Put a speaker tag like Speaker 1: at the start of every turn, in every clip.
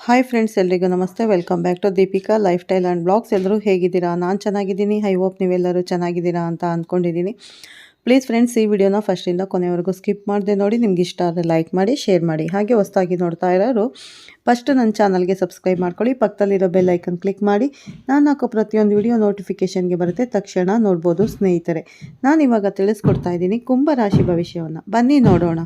Speaker 1: Hi friends ಎಲ್ರಿಗೂ ನಮಸ್ತೆ. Welcome back to Deepika lifestyle and blogs ಎಲ್ಲರೂ ಹೇಗಿದ್ದೀರಾ? ನಾನು ಚೆನ್ನಾಗಿದ್ದೀನಿ. ಐ ಹೋಪ್ ನೀವೆಲ್ಲರೂ ಚೆನ್ನಾಗಿದ್ದೀರಾ ಅಂತ ಅಂದ್ಕೊಂಡಿದ್ದೀನಿ. ಪ್ಲೀಸ್ ಫ್ರೆಂಡ್ಸ್ ಈ ವಿಡಿಯೋನ ಫಸ್ಟಿಂದ ಕೊನೆವರೆಗೂ ಸ್ಕಿಪ್ ಮಾಡದೆ ನೋಡಿ. ನಿಮ್ಗೆ ಇಷ್ಟ ಆದರೆ ಲೈಕ್ ಮಾಡಿ ಶೇರ್ ಮಾಡಿ. ಹಾಗೆ ಹೊಸದಾಗಿ ನೋಡ್ತಾ ಇರೋರು ಫಸ್ಟ್ ನನ್ನ ಚಾನಲ್ಗೆ ಸಬ್ಸ್ಕ್ರೈಬ್ ಮಾಡ್ಕೊಳ್ಳಿ. ಪಕ್ಕದಲ್ಲಿರೋ ಬೆಲ್ ಐಕನ್ ಕ್ಲಿಕ್ ಮಾಡಿ. ನಾನು ಹಾಕೋ ಪ್ರತಿಯೊಂದು ವಿಡಿಯೋ ನೋಟಿಫಿಕೇಷನ್ಗೆ ಬರುತ್ತೆ. ತಕ್ಷಣ ನೋಡ್ಬೋದು ಸ್ನೇಹಿತರೆ. ನಾನು ಇವಾಗ ತಿಳಿಸ್ಕೊಡ್ತಾ ಇದ್ದೀನಿ ಕುಂಭರಾಶಿ ಭವಿಷ್ಯವನ್ನು. ಬನ್ನಿ ನೋಡೋಣ.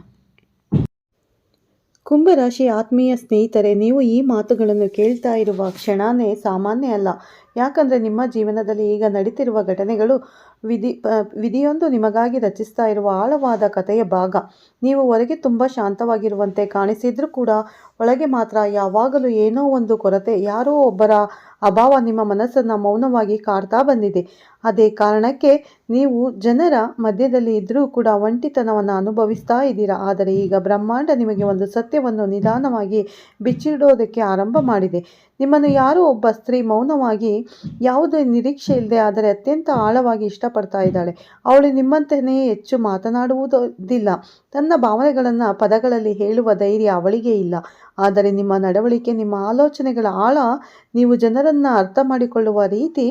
Speaker 1: ಕುಂಭರಾಶಿ ಆತ್ಮೀಯ ಸ್ನೇಹಿತರೆ ನೀವು ಈ ಮಾತುಗಳನ್ನು ಕೇಳ್ತಾ ಇರುವ ಕ್ಷಣನೇ ಸಾಮಾನ್ಯ ಅಲ್ಲ. ಯಾಕಂದರೆ ನಿಮ್ಮ ಜೀವನದಲ್ಲಿ ಈಗ ನಡೀತಿರುವ ಘಟನೆಗಳು ವಿಧಿ ವಿಧಿಯೊಂದು ನಿಮಗಾಗಿ ರಚಿಸ್ತಾ ಇರುವ ಆಳವಾದ ಕಥೆಯ ಭಾಗ. ನೀವು ಹೊರಗೆ ತುಂಬ ಶಾಂತವಾಗಿರುವಂತೆ ಕಾಣಿಸಿದ್ರೂ ಕೂಡ ಒಳಗೆ ಮಾತ್ರ ಯಾವಾಗಲೂ ಏನೋ ಒಂದು ಕೊರತೆ, ಯಾರೋ ಒಬ್ಬರ ಅಭಾವ ನಿಮ್ಮ ಮನಸ್ಸನ್ನು ಮೌನವಾಗಿ ಕಾಡ್ತಾ ಬಂದಿದೆ. ಅದೇ ಕಾರಣಕ್ಕೆ ನೀವು ಜನರ ಮಧ್ಯದಲ್ಲಿ ಇದ್ದರೂ ಕೂಡ ಒಂಟಿತನವನ್ನು ಅನುಭವಿಸ್ತಾ ಇದ್ದೀರಾ. ಆದರೆ ಈಗ ಬ್ರಹ್ಮಾಂಡ ನಿಮಗೆ ಒಂದು ಸತ್ಯವನ್ನು ನಿಧಾನವಾಗಿ ಬಿಚ್ಚಿಡೋದಕ್ಕೆ ಆರಂಭ ಮಾಡಿದೆ. ನಿಮ್ಮನ್ನು ಯಾರೋ ಒಬ್ಬ ಸ್ತ್ರೀ ಮೌನವಾಗಿ ಯಾವುದೇ ನಿರೀಕ್ಷೆ ಇಲ್ಲದೆ ಆದರೆ ಅತ್ಯಂತ ಆಳವಾಗಿ ಇಷ್ಟಪಡ್ತಾ ಇದ್ದಾಳೆ. ಅವಳು ನಿಮ್ಮಂತೆಯೇ ಹೆಚ್ಚು ಮಾತನಾಡುವುದಿಲ್ಲ. ತನ್ನ ಭಾವನೆಗಳನ್ನು ಪದಗಳಲ್ಲಿ ಹೇಳುವ ಧೈರ್ಯ ಅವಳಿಗೆ ಇಲ್ಲ. ಆದರೆ ನಿಮ್ಮ ನಡವಳಿಕೆ, ನಿಮ್ಮ ಆಲೋಚನೆಗಳ ಆಳ ನೀವು ಜನರನ್ನು ಅರ್ಥ ಮಾಡಿಕೊಳ್ಳುವ ರೀತಿ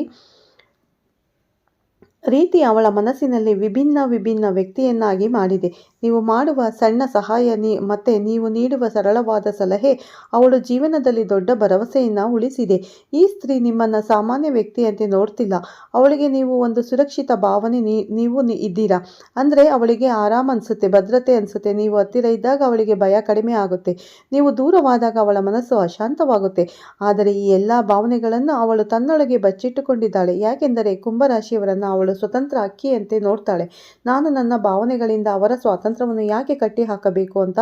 Speaker 1: ರೀತಿ ಅವಳ ಮನಸ್ಸಿನಲ್ಲಿ ವಿಭಿನ್ನ ವಿಭಿನ್ನ ವ್ಯಕ್ತಿಯನ್ನಾಗಿ ಮಾಡಿದೆ. ನೀವು ಮಾಡುವ ಸಣ್ಣ ಸಹಾಯ ನೀ, ಮತ್ತು ನೀವು ನೀಡುವ ಸರಳವಾದ ಸಲಹೆ ಅವಳು ಜೀವನದಲ್ಲಿ ದೊಡ್ಡ ಭರವಸೆಯನ್ನು ಉಳಿಸಿದೆ. ಈ ಸ್ತ್ರೀ ನಿಮ್ಮನ್ನು ಸಾಮಾನ್ಯ ವ್ಯಕ್ತಿಯಂತೆ ನೋಡ್ತಿಲ್ಲ. ಅವಳಿಗೆ ನೀವು ಒಂದು ಸುರಕ್ಷಿತ ಭಾವನೆ ನೀವು ಇದ್ದೀರಾ? ಅಂದರೆ ಅವಳಿಗೆ ಆರಾಮ ಅನಿಸುತ್ತೆ, ಭದ್ರತೆ ಅನಿಸುತ್ತೆ. ನೀವು ಹತ್ತಿರ ಇದ್ದಾಗ ಅವಳಿಗೆ ಭಯ ಕಡಿಮೆ ಆಗುತ್ತೆ. ನೀವು ದೂರವಾದಾಗ ಅವಳ ಮನಸ್ಸು ಅಶಾಂತವಾಗುತ್ತೆ. ಆದರೆ ಈ ಎಲ್ಲ ಭಾವನೆಗಳನ್ನು ಅವಳು ತನ್ನೊಳಗೆ ಬಚ್ಚಿಟ್ಟುಕೊಂಡಿದ್ದಾಳೆ. ಯಾಕೆಂದರೆ ಕುಂಭರಾಶಿಯವರನ್ನು ಅವಳು ಸ್ವತಂತ್ರ ಅಕ್ಕಿಯಂತೆ ನೋಡ್ತಾಳೆ. ನಾನು ನನ್ನ ಭಾವನೆಗಳಿಂದ ಅವರ ಸ್ವಾತಂತ್ರ್ಯವನ್ನು ಯಾಕೆ ಕಟ್ಟಿ ಹಾಕಬೇಕು ಅಂತ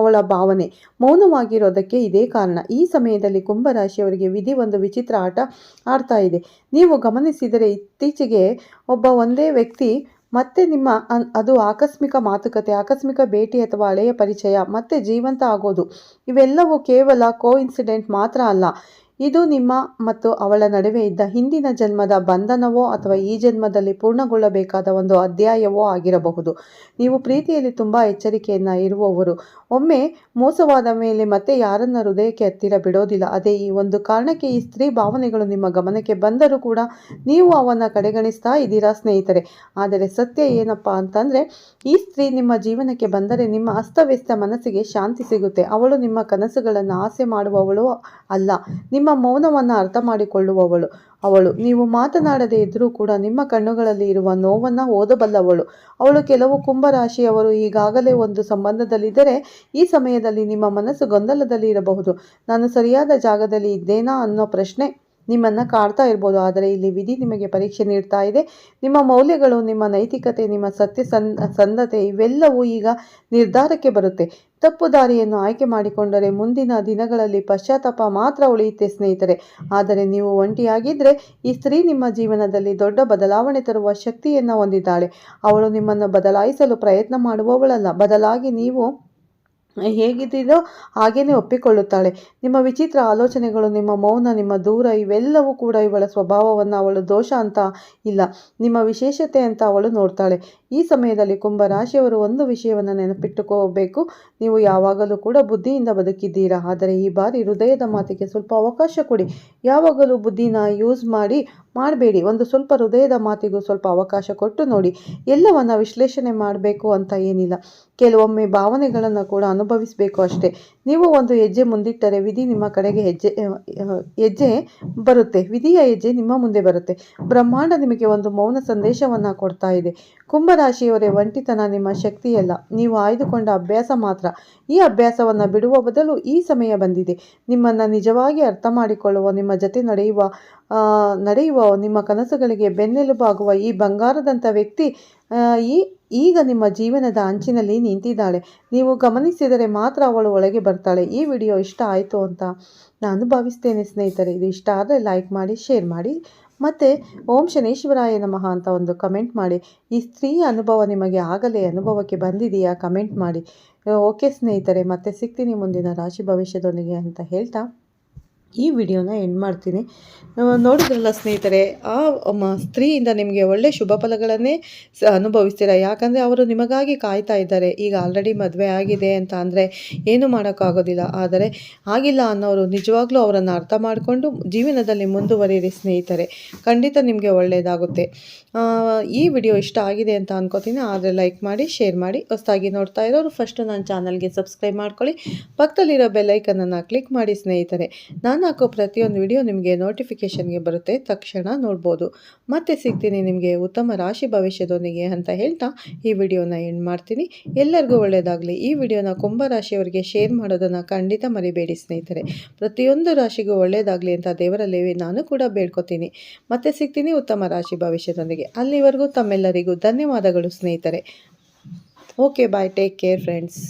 Speaker 1: ಅವಳ ಭಾವನೆ. ಮೌನವಾಗಿರೋದಕ್ಕೆ ಇದೇ ಕಾರಣ. ಈ ಸಮಯದಲ್ಲಿ ಕುಂಭರಾಶಿಯವರಿಗೆ ವಿಧಿ ಒಂದು ವಿಚಿತ್ರ ಆಟ ಆಡ್ತಾ ಇದೆ. ನೀವು ಗಮನಿಸಿದರೆ ಇತ್ತೀಚೆಗೆ ಒಬ್ಬ ಒಂದೇ ವ್ಯಕ್ತಿ ಮತ್ತೆ ನಿಮ್ಮ ಅದು ಆಕಸ್ಮಿಕ ಮಾತುಕತೆ, ಆಕಸ್ಮಿಕ ಭೇಟಿ ಅಥವಾ ಹಳೆಯ ಪರಿಚಯ, ಮತ್ತೆ ಜೀವಂತ ಆಗೋದು, ಇವೆಲ್ಲವೂ ಕೇವಲ ಕೋ ಇನ್ಸಿಡೆಂಟ್ ಮಾತ್ರ ಅಲ್ಲ. ಇದು ನಿಮ್ಮ ಮತ್ತು ಅವಳ ನಡುವೆ ಇದ್ದ ಹಿಂದಿನ ಜನ್ಮದ ಬಂಧನವೋ ಅಥವಾ ಈ ಜನ್ಮದಲ್ಲಿ ಪೂರ್ಣಗೊಳ್ಳಬೇಕಾದ ಒಂದು ಅಧ್ಯಾಯವೋ ಆಗಿರಬಹುದು. ನೀವು ಪ್ರೀತಿಯಲ್ಲಿ ತುಂಬ ಎಚ್ಚರಿಕೆಯನ್ನು ಇರುವವರು. ಒಮ್ಮೆ ಮೋಸವಾದ ಮೇಲೆ ಮತ್ತೆ ಯಾರನ್ನ ಹೃದಯಕ್ಕೆ ಹತ್ತಿರ ಬಿಡೋದಿಲ್ಲ. ಅದೇ ಈ ಒಂದು ಕಾರಣಕ್ಕೆ ಈ ಸ್ತ್ರೀ ಭಾವನೆಗಳು ನಿಮ್ಮ ಗಮನಕ್ಕೆ ಬಂದರೂ ಕೂಡ ನೀವು ಅವನ್ನ ಕಡೆಗಣಿಸ್ತಾ ಇದ್ದೀರಾ ಸ್ನೇಹಿತರೆ. ಆದರೆ ಸತ್ಯ ಏನಪ್ಪ ಅಂತಂದರೆ, ಈ ಸ್ತ್ರೀ ನಿಮ್ಮ ಜೀವನಕ್ಕೆ ಬಂದರೆ ನಿಮ್ಮ ಅಸ್ತವ್ಯಸ್ತ ಮನಸ್ಸಿಗೆ ಶಾಂತಿ ಸಿಗುತ್ತೆ. ಅವಳು ನಿಮ್ಮ ಕನಸುಗಳನ್ನು ಆಸೆ ಮಾಡುವವಳು ಅಲ್ಲ, ನಿಮ್ಮ ಮೌನವನ್ನು ಅರ್ಥ ಮಾಡಿಕೊಳ್ಳುವವಳು. ಅವಳು. ನೀವು ಮಾತನಾಡದೇ ಇದ್ದರೂ ಕೂಡ ನಿಮ್ಮ ಕಣ್ಣುಗಳಲ್ಲಿ ಇರುವ ನೋವನ್ನು ಓದಬಲ್ಲವಳು. ಅವಳು ಕೆಲವು ಕುಂಭರಾಶಿಯವರು ಈಗಾಗಲೇ ಒಂದು ಸಂಬಂಧದಲ್ಲಿದ್ದರೆ ಈ ಸಮಯದಲ್ಲಿ ನಿಮ್ಮ ಮನಸ್ಸು ಗೊಂದಲದಲ್ಲಿ ಇರಬಹುದು ನಾನು ಸರಿಯಾದ ಜಾಗದಲ್ಲಿ ಇದ್ದೇನಾ ಅನ್ನೋ ಪ್ರಶ್ನೆ ನಿಮ್ಮನ್ನು ಕಾಡ್ತಾ ಇರ್ಬೋದು. ಆದರೆ ಇಲ್ಲಿ ವಿಧಿ ನಿಮಗೆ ಪರೀಕ್ಷೆ ನೀಡ್ತಾ ಇದೆ. ನಿಮ್ಮ ಮೌಲ್ಯಗಳು, ನಿಮ್ಮ ನೈತಿಕತೆ, ನಿಮ್ಮ ಸತ್ಯ ಸಂಧತೆ ಇವೆಲ್ಲವೂ ಈಗ ನಿರ್ಧಾರಕ್ಕೆ ಬರುತ್ತೆ. ತಪ್ಪು ದಾರಿಯನ್ನು ಆಯ್ಕೆ ಮಾಡಿಕೊಂಡರೆ ಮುಂದಿನ ದಿನಗಳಲ್ಲಿ ಪಶ್ಚಾತ್ತಾಪ ಮಾತ್ರ ಉಳಿಯುತ್ತೆ ಸ್ನೇಹಿತರೆ. ಆದರೆ ನೀವು ಒಂಟಿಯಾಗಿದ್ದರೆ ಈ ಸ್ತ್ರೀ ನಿಮ್ಮ ಜೀವನದಲ್ಲಿ ದೊಡ್ಡ ಬದಲಾವಣೆ ತರುವ ಶಕ್ತಿಯನ್ನು ಹೊಂದಿದ್ದಾಳೆ. ಅವಳು ನಿಮ್ಮನ್ನು ಬದಲಾಯಿಸಲು ಪ್ರಯತ್ನ ಮಾಡುವವಳಲ್ಲ. ಬದಲಾಗಿ ನೀವು ಹೇಗಿದ್ದೀರೋ ಹಾಗೇನೆ ಒಪ್ಪಿಕೊಳ್ಳುತ್ತಾಳೆ. ನಿಮ್ಮ ವಿಚಿತ್ರ ಆಲೋಚನೆಗಳು, ನಿಮ್ಮ ಮೌನ, ನಿಮ್ಮ ದೂರ, ಇವೆಲ್ಲವೂ ಕೂಡ ಇವಳ ಸ್ವಭಾವವನ್ನು ಅವಳು ದೋಷ ಅಂತ ಇಲ್ಲ. ನಿಮ್ಮ ವಿಶೇಷತೆ ಅಂತ ಅವಳು ನೋಡ್ತಾಳೆ. ಈ ಸಮಯದಲ್ಲಿ ಕುಂಭ ರಾಶಿಯವರು ಒಂದು ವಿಷಯವನ್ನು ನೆನಪಿಟ್ಟುಕೋಬೇಕು. ನೀವು ಯಾವಾಗಲೂ ಕೂಡ ಬುದ್ಧಿಯಿಂದ ಬದುಕಿದ್ದೀರಾ? ಆದರೆ ಈ ಬಾರಿ ಹೃದಯದ ಮಾತಿಗೆ ಸ್ವಲ್ಪ ಅವಕಾಶ ಕೊಡಿ. ಯಾವಾಗಲೂ ಬುದ್ಧಿನ ಯೂಸ್ ಮಾಡಿ, ಮಾಡಬೇಡಿ. ಒಂದು ಸ್ವಲ್ಪ ಹೃದಯದ ಮಾತಿಗೂ ಸ್ವಲ್ಪ ಅವಕಾಶ ಕೊಟ್ಟು ನೋಡಿ. ಎಲ್ಲವನ್ನು ವಿಶ್ಲೇಷಣೆ ಮಾಡಬೇಕು ಅಂತ ಏನಿಲ್ಲ. ಕೆಲವೊಮ್ಮೆ ಭಾವನೆಗಳನ್ನು ಕೂಡ ಅನುಭವಿಸಬೇಕು ಅಷ್ಟೇ. ನೀವು ಒಂದು ಹೆಜ್ಜೆ ಮುಂದಿಟ್ಟರೆ ವಿಧಿ ನಿಮ್ಮ ಕಡೆಗೆ ಹೆಜ್ಜೆ ಹೆಜ್ಜೆ ಬರುತ್ತೆ. ವಿಧಿಯ ಹೆಜ್ಜೆ ನಿಮ್ಮ ಮುಂದೆ ಬರುತ್ತೆ. ಬ್ರಹ್ಮಾಂಡ ನಿಮಗೆ ಒಂದು ಮೌನ ಸಂದೇಶವನ್ನು ಕೊಡ್ತಾ ಇದೆ. ಕುಂಭರಾಶಿಯವರೇ ಒಂಟಿತನ ನಿಮ್ಮ ಶಕ್ತಿಯಲ್ಲ. ನೀವು ಆಯ್ದುಕೊಂಡ ಅಭ್ಯಾಸ ಮಾತ್ರ. ಈ ಅಭ್ಯಾಸವನ್ನು ಬಿಡುವ ಬದಲು ಈ ಸಮಯ ಬಂದಿದೆ. ನಿಮ್ಮನ್ನು ನಿಜವಾಗಿ ಅರ್ಥ ಮಾಡಿಕೊಳ್ಳುವ ನಿಮ್ಮ ಜೊತೆ ನಡೆಯುವ ನಡೆಯುವ, ನಿಮ್ಮ ಕನಸುಗಳಿಗೆ ಬೆನ್ನೆಲುಬಾಗುವ ಈ ಬಂಗಾರದಂಥ ವ್ಯಕ್ತಿ ಈ, ಈಗ ನಿಮ್ಮ ಜೀವನದ ಅಂಚಿನಲ್ಲಿ ನಿಂತಿದ್ದಾಳೆ. ನೀವು ಗಮನಿಸಿದರೆ ಮಾತ್ರ ಅವಳು ಒಳಗೆ ಬರ್ತಾಳೆ. ಈ ವಿಡಿಯೋ ಇಷ್ಟ ಆಯಿತು ಅಂತ ನಾನು ಭಾವಿಸ್ತೇನೆ ಸ್ನೇಹಿತರೆ. ಇದು ಇಷ್ಟ ಆದರೆ ಲೈಕ್ ಮಾಡಿ ಶೇರ್ ಮಾಡಿ. ಮತ್ತು ಓಂ ಶನೇಶ್ವರಾಯ ನಮಃ ಅಂತ ಒಂದು ಕಮೆಂಟ್ ಮಾಡಿ. ಈ ಸ್ತ್ರೀ ಅನುಭವ ನಿಮಗೆ ಆಗಲೇ ಅನುಭವಕ್ಕೆ ಬಂದಿದೆಯಾ? ಕಮೆಂಟ್ ಮಾಡಿ. ಓಕೆ ಸ್ನೇಹಿತರೆ, ಮತ್ತೆ ಸಿಗ್ತೀನಿ ಮುಂದಿನ ರಾಶಿ ಭವಿಷ್ಯದೊಂದಿಗೆ ಅಂತ ಹೇಳ್ತಾ ಈ ವಿಡಿಯೋನ ಎಂಡ್ ಮಾಡ್ತೀನಿ. ನೋಡಿದ್ರಲ್ಲ ಸ್ನೇಹಿತರೆ, ಆ ಸ್ತ್ರೀಯಿಂದ ನಿಮಗೆ ಒಳ್ಳೆ ಶುಭ ಫಲಗಳನ್ನೇ ಅನುಭವಿಸ್ತೀರ? ಯಾಕಂದರೆ ಅವರು ನಿಮಗಾಗಿ ಕಾಯ್ತಾ ಇದ್ದಾರೆ. ಈಗ ಆಲ್ರೆಡಿ ಮದುವೆ ಆಗಿದೆ ಅಂತ ಅಂದರೆ ಏನು ಮಾಡೋಕ್ಕಾಗೋದಿಲ್ಲ. ಆದರೆ ಆಗಿಲ್ಲ ಅನ್ನೋರು ನಿಜವಾಗ್ಲೂ ಅವರನ್ನು ಅರ್ಥ ಮಾಡಿಕೊಂಡು ಜೀವನದಲ್ಲಿ ಮುಂದುವರಿಯಿರಿ ಸ್ನೇಹಿತರೆ. ಖಂಡಿತ ನಿಮಗೆ ಒಳ್ಳೆಯದಾಗುತ್ತೆ ಈ ವಿಡಿಯೋ ಇಷ್ಟ ಆಗಿದೆ ಅಂತ ಅನ್ಕೋತೀನಿ. ಆದರೆ ಲೈಕ್ ಮಾಡಿ ಶೇರ್ ಮಾಡಿ, ಹೊಸದಾಗಿ ನೋಡ್ತಾ ಇರೋರು ಫಸ್ಟು ನನ್ನ ಚಾನಲ್ಗೆ ಸಬ್ಸ್ಕ್ರೈಬ್ ಮಾಡ್ಕೊಳ್ಳಿ. ಪಕ್ಕದಲ್ಲಿರೋ ಬೆಲ್ಲೈಕನನ್ನು ಕ್ಲಿಕ್ ಮಾಡಿ ಸ್ನೇಹಿತರೆ. ನಾನು ಹಾಕೋ ಪ್ರತಿಯೊಂದು ವಿಡಿಯೋ ನಿಮಗೆ ನೋಟಿಫಿಕೇಷನ್ಗೆ ಬರುತ್ತೆ. ತಕ್ಷಣ ನೋಡ್ಬೋದು. ಮತ್ತೆ ಸಿಗ್ತೀನಿ ನಿಮಗೆ ಉತ್ತಮ ರಾಶಿ ಭವಿಷ್ಯದೊಂದಿಗೆ ಅಂತ ಹೇಳ್ತಾ ಈ ವಿಡಿಯೋನ ಎಂಡ್ ಮಾಡ್ತೀನಿ. ಎಲ್ಲರಿಗೂ ಒಳ್ಳೆಯದಾಗಲಿ ಈ ವಿಡಿಯೋನ ಕುಂಭ ರಾಶಿಯವರಿಗೆ ಶೇರ್ ಮಾಡೋದನ್ನು ಖಂಡಿತ ಮರಿಬೇಡಿ ಸ್ನೇಹಿತರೆ. ಪ್ರತಿಯೊಂದು ರಾಶಿಗೂ ಒಳ್ಳೆಯದಾಗಲಿ ಅಂತ ದೇವರಲ್ಲಿ ನಾನು ಕೂಡ ಬೇಡ್ಕೊತೀನಿ. ಮತ್ತೆ ಸಿಗ್ತೀನಿ ಉತ್ತಮ ರಾಶಿ ಭವಿಷ್ಯದೊಂದಿಗೆ. ಅಲ್ಲಿವರೆಗೂ ತಮ್ಮೆಲ್ಲರಿಗೂ ಧನ್ಯವಾದಗಳು ಸ್ನೇಹಿತರೆ. Okay bye take care friends